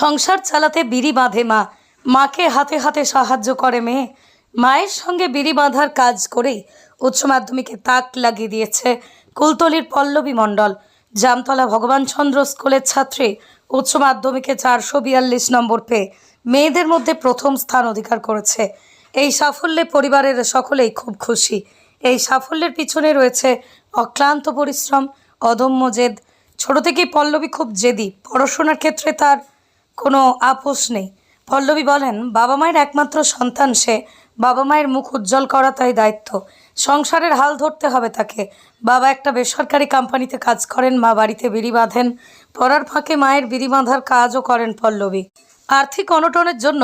সংসার চালাতে বিড়ি বাঁধে মা। মাকে হাতে হাতে সাহায্য করে মেয়ে। মায়ের সঙ্গে বিড়ি বাঁধার কাজ করেই উচ্চ মাধ্যমিকে তাক লাগিয়ে দিয়েছে কুলতলির পল্লবী মণ্ডল। জামতলা ভগবানচন্দ্র স্কুলের ছাত্রী, উচ্চ মাধ্যমিকে চারশো বিয়াল্লিশ নম্বর পেয়ে মেয়েদের মধ্যে প্রথম স্থান অধিকার করেছে। এই সাফল্যে পরিবারের সকলেই খুব খুশি। এই সাফল্যের পিছনে রয়েছে অক্লান্ত পরিশ্রম, অদম্য জেদ। ছোট থেকেই পল্লবী খুব জেদি। পড়াশোনার ক্ষেত্রে তার কোনো আপোষ নেই। পল্লবী বলেন, বাবা মায়ের একমাত্র সন্তান সে। বাবা মায়ের মুখ উজ্জ্বল করা তাই দায়িত্ব। সংসারের হাল ধরতে হবে তাকে। বাবা একটা বেসরকারি কোম্পানিতে কাজ করেন, মা বাড়িতে বিড়ি বাঁধেন। পড়ার ফাঁকে মায়ের বিড়ি বাঁধার কাজও করেন পল্লবী। আর্থিক অনটনের জন্য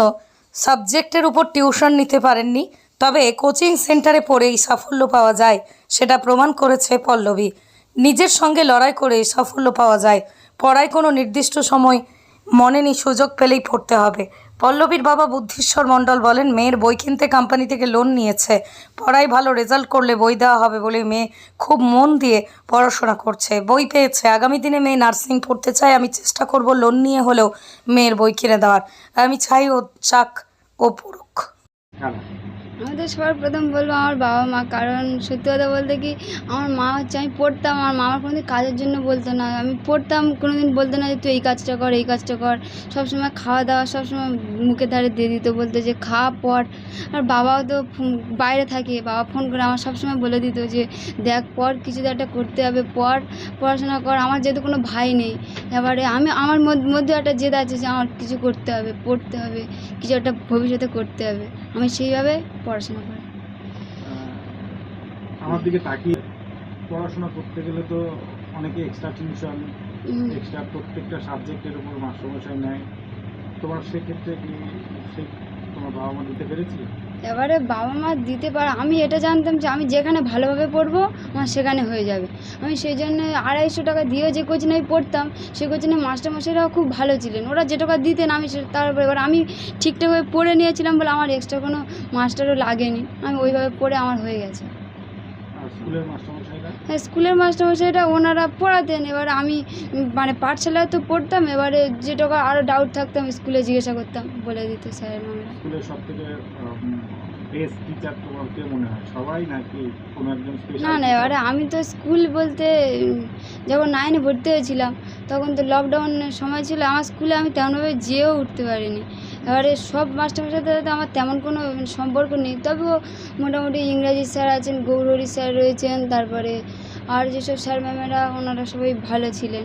সাবজেক্টের উপর টিউশন নিতে পারেননি, তবে কোচিং সেন্টারে পড়েই সাফল্য পাওয়া যায়, সেটা প্রমাণ করেছে পল্লবী। নিজের সঙ্গে লড়াই করে সাফল্য পাওয়া যায়। পড়ায় কোনো নির্দিষ্ট সময় মনে নি সুযোগ পেলেই পড়তে হবে। পল্লবীর বাবা বুদ্ধিশ্বর মণ্ডল বলেন, মেয়ের বই কিনতে কোম্পানি থেকে লোন নিয়েছে। পড়ায় ভালো রেজাল্ট করলে বই দেওয়া হবে বলে মেয়ে খুব মন দিয়ে পড়াশোনা করছে। বই পেয়েছে। আগামী দিনে মেয়ে নার্সিং পড়তে চায়, আমি চেষ্টা করব লোন নিয়ে হলেও মেয়ের বই কিনে দেওয়ার। আমি চাই ও চাক ও পড়ুক। কারা আমি তো সবার প্রথম বলব আমার বাবা মা, কারণ সত্যি কথা বলতে কি, আমার মা হচ্ছে, আমি পড়তাম, আমার মা আমার কোনোদিন কাজের জন্য বলতো না। আমি পড়তাম, কোনোদিন বলতো না যে তুই এই কাজটা কর, এই কাজটা কর। সবসময় খাওয়া দাওয়া সবসময় মুখে ধারে দিয়ে দিত, বলতো যে খা, পড়। আর বাবাও তো বাইরে থাকে, বাবা ফোন করে আমার সবসময় বলে দিত যে, দেখ পর কিছু তো একটা করতে হবে, পড়। পড়াশোনা কর, আমার যেহেতু কোনো ভাই নেই এবারে আমি আমার মধ্যে একটা জেদ আছে যে আমার কিছু করতে হবে পড়তে হবে কিছু একটা ভবিষ্যতে করতে হবে। আমি সেইভাবে পড়াশোনা করি। আমার দিকে তাকিয়ে পড়াশোনা করতে গেলে তো অনেকে এক্সট্রা টিউশন এক্সট্রা প্রত্যেকটা সাবজেক্টের উপর মাস্টারমশাই নেয়। তোমার সেক্ষেত্রে কি সে এবারে বাবা মা দিতে পারে, আমি এটা জানতাম যে আমি যেখানে ভালোভাবে পড়ব, আমার সেখানে হয়ে যাবে। আমি সেই জন্য আড়াইশো টাকা দিয়েও যে কোচিনে আমি পড়তাম, সেই কোচিনে মাস্টারমশাইরাও খুব ভালো ছিলেন। ওরা যে টাকা দিতেন আমি সে- তারপর এবার আমি ঠিকঠাকভাবে পড়ে নিয়েছিলাম বলে আমার এক্সট্রা কোনো মাস্টারও লাগেনি। আমি ওইভাবে পড়ে আমার হয়ে গেছে। হ্যাঁ, স্কুলের মাস্টারমশাইরা ওনারা পড়াতেন। এবার আমি মানে পাঠশালায় তো পড়তাম এবারে যে টাকা আরও ডাউট থাকতাম স্কুলে জিজ্ঞাসা করতাম বলে দিত স্যার ম্যামরা স্কুলের সব থেকে বেস্ট টিচার তোমার কে মনে হয়? সবাই নাকি কোনো একজন স্পেশাল না না এবারে আমি তো স্কুল বলতে যখন নাইনে ভর্তি হয়েছিলাম তখন তো লকডাউনের সময় ছিল আমার স্কুলে আমি তেমনভাবে যেয়েও উঠতে পারিনি। এবারে সব মাস্টারের সাথে আমার তেমন কোনো সম্পর্ক নেই। তবেও মোটামুটি ইংরাজি স্যার আছেন গৌরহরি স্যার রয়েছেন তারপরে আর যেসব স্যার ম্যামেরা ওনারা সবাই ভালো ছিলেন।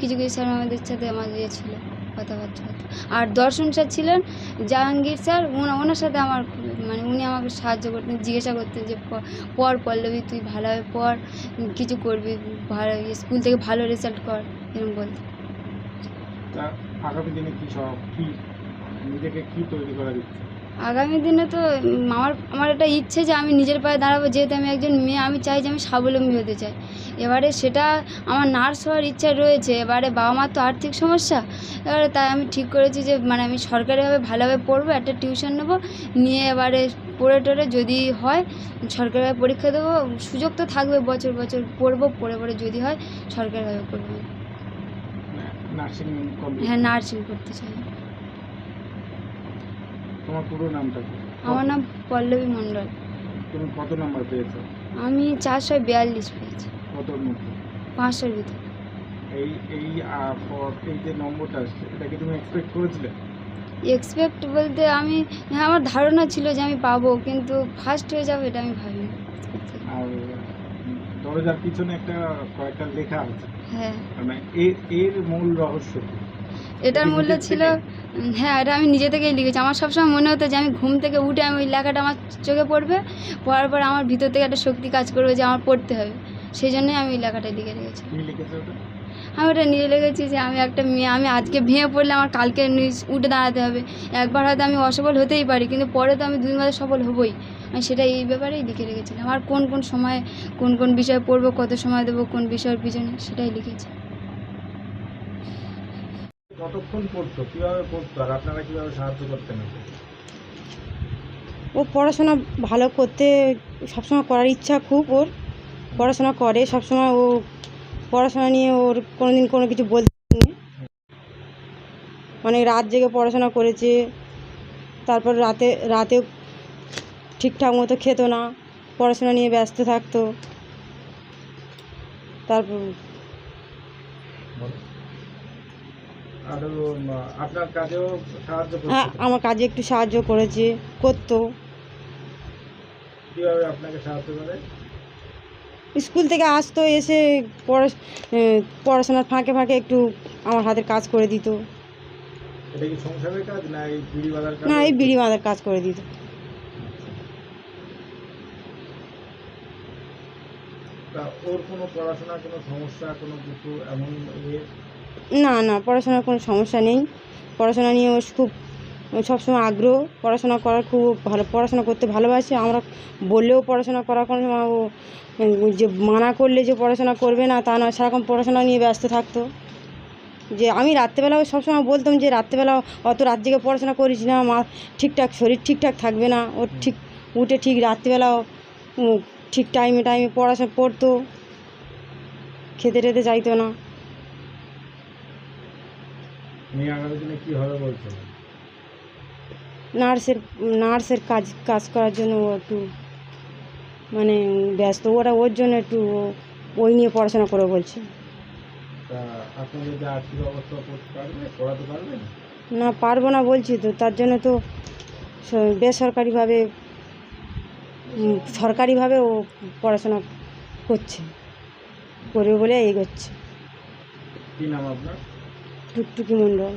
কিছু কিছু স্যার ম্যামেদের সাথে আমার ইয়ে ছিল কথাবার্তা। আর দর্শন স্যার ছিলেন জাহাঙ্গীর স্যার ওনা- ওনার সাথে আমার মানে উনি আমাকে সাহায্য করতেন জিজ্ঞাসা করতেন যে প- পড় পল্লবী তুই ভালোভাবে উম, কিছু করবি ভালো স্কুল থেকে ভালো রেজাল্ট কর এরকম বলতেন। আগামী দিনে কি সব কি নিজেকে কি তৈরি করার ইচ্ছে? আগামী দিনে তো আমার আমার একটা ইচ্ছে যে আমি নিজের পায়ে দাঁড়াবো যেহেতু আমি একজন মেয়ে আমি চাই যে আমি স্বাবলম্বী হতে চাই। এবারে সেটা আমার নার্স হওয়ার ইচ্ছা রয়েছে এবারে বাবা মার তো আর্থিক সমস্যা। এবারে তাই আমি ঠিক করেছি যে মানে আমি সরকারিভাবে ভালোভাবে পড়ব একটা টিউশন নেব নিয়ে এবারে পড়ে টড়ে যদি হয় সরকারিভাবে পরীক্ষা দেবো সুযোগ তো থাকবে বছর বছর পড়ব পড়ে পড়ে যদি হয় সরকারিভাবে পড়ব। হ্যাঁ নার্সিং করতে চাই। তোমার পুরো নামটা কি? আমার নাম পল্লবী মণ্ডল। তুমি কত নাম্বার পেয়েছ? আমি চারশো বিয়াল্লিশ পেয়েছি। কতর মধ্যে? পাঁচশোর ভিতরে। এই এই আহ, এই যে নম্বরটা আসছে এটা কি তুমি এক্সপেক্ট করেছিলে? এক্সপেক্ট বলতে আমি হ্যাঁ আমার ধারণা ছিল যে আমি পাবো কিন্তু ফার্স্ট হয়ে যাবে এটা আমি ভাবিনি। আর দরজার পিছনে একটা কয়েকটা লেখা আছে। হ্যাঁ। মানে এর এর মূল রহস্য? এটার মূল্য ছিল হ্যাঁ এটা আমি নিজে থেকেই লিখেছি। আমার সবসময় মনে হতো যে আমি ঘুম থেকে উঠে আমি ওই লেখাটা আমার চোখে পড়বে পড়ার পর আমার ভিতর থেকে একটা শক্তি কাজ করবে যে আমার পড়তে হবে। সেই জন্যই আমি ওই লেখাটা লিখে রেখেছি। কি লিখেছে ওটা? আমি ওটা নিয়ে লেগেছি যে আমি একটা মেয়ে আমি আজকে ভেঙে পড়লে আমার কালকে নিজ- উঠে দাঁড়াতে হবে। একবার হয়তো আমি অসফল হতেই পারি কিন্তু পরে তো আমি দুই মাসে সফল হবই। আমি সেটা এই ব্যাপারেই লিখে রেখেছিলাম। আর কোন কোন সময় কোন কোন বিষয় পড়ব কত সময় দেবো কোন বিষয়ের পিছনে সেটাই লিখেছি। কতক্ষণ পড়তো? কীভাবে পড়তো? আর আপনারা কীভাবে সাহায্য করতেন ও পড়াশোনা ভালো করতে সবসময় করার ইচ্ছা খুব ওর। পড়াশোনা করে সবসময় ও পড়াশোনা নিয়ে ওর কোনোদিন কোনো কিছু বলতে অনেক রাত জেগে পড়াশোনা করেছে। তারপর রাতে রাতে ঠিকঠাক মতো খেত না। পড়াশোনা নিয়ে ব্যস্ত থাকতো। তারপর হ্যাঁ আমার কাজে একটু সাহায্য করেছে করতো। কীভাবে আপনাকে সাহায্য করে? স্কুল থেকে আসতো এসে পড়া পড়াশোনার ফাঁকে ফাঁকে একটু আমার হাতের কাজ করে দিত। না এই বিড়ি বাঁধার কাজ করে দিত। ওর কোনো পড়াশোনার কোনো সমস্যা কোনো কিছু এমন না না পড়াশোনার কোনো সমস্যা নেই। পড়াশোনা নিয়ে খুব সবসময় আগ্রহ পড়াশোনা করার খুব ভালো পড়াশোনা করতে ভালোবাসে। আমরা বললেও পড়াশোনা করার কোনো সময় ও যে মানা করলে যে পড়াশোনা করবে না তা নয়। সারাক্ষণ পড়াশোনা নিয়ে ব্যস্ত থাকতো। যে আমি রাত্রেবেলাও সবসময় বলতাম যে রাত্রেবেলা অত রাত জেগে পড়াশোনা করিস না মা ঠিকঠাক শরীর ঠিকঠাক থাকবে না। ওর ঠিক উঠে ঠিক রাত্রিবেলাও ঠিক টাইমে টাইমে পড়াশোনা পড়তো। খেতে টেতে চাইতো না নিয়ে আগামী দিনে কী হবে বলছে নার্সের নার্সের কাজ কাজ করার জন্য ও একটু মানে ব্যস্ত। ওরা ওর জন্য একটু ওই নিয়ে পড়াশোনা করে বলছে। না পারব না বলছি তো। তার জন্য তো বেসরকারিভাবে সরকারিভাবে ও পড়াশোনা করছে। করবে বলে এগোচ্ছে। টুকটুকি মণ্ডল।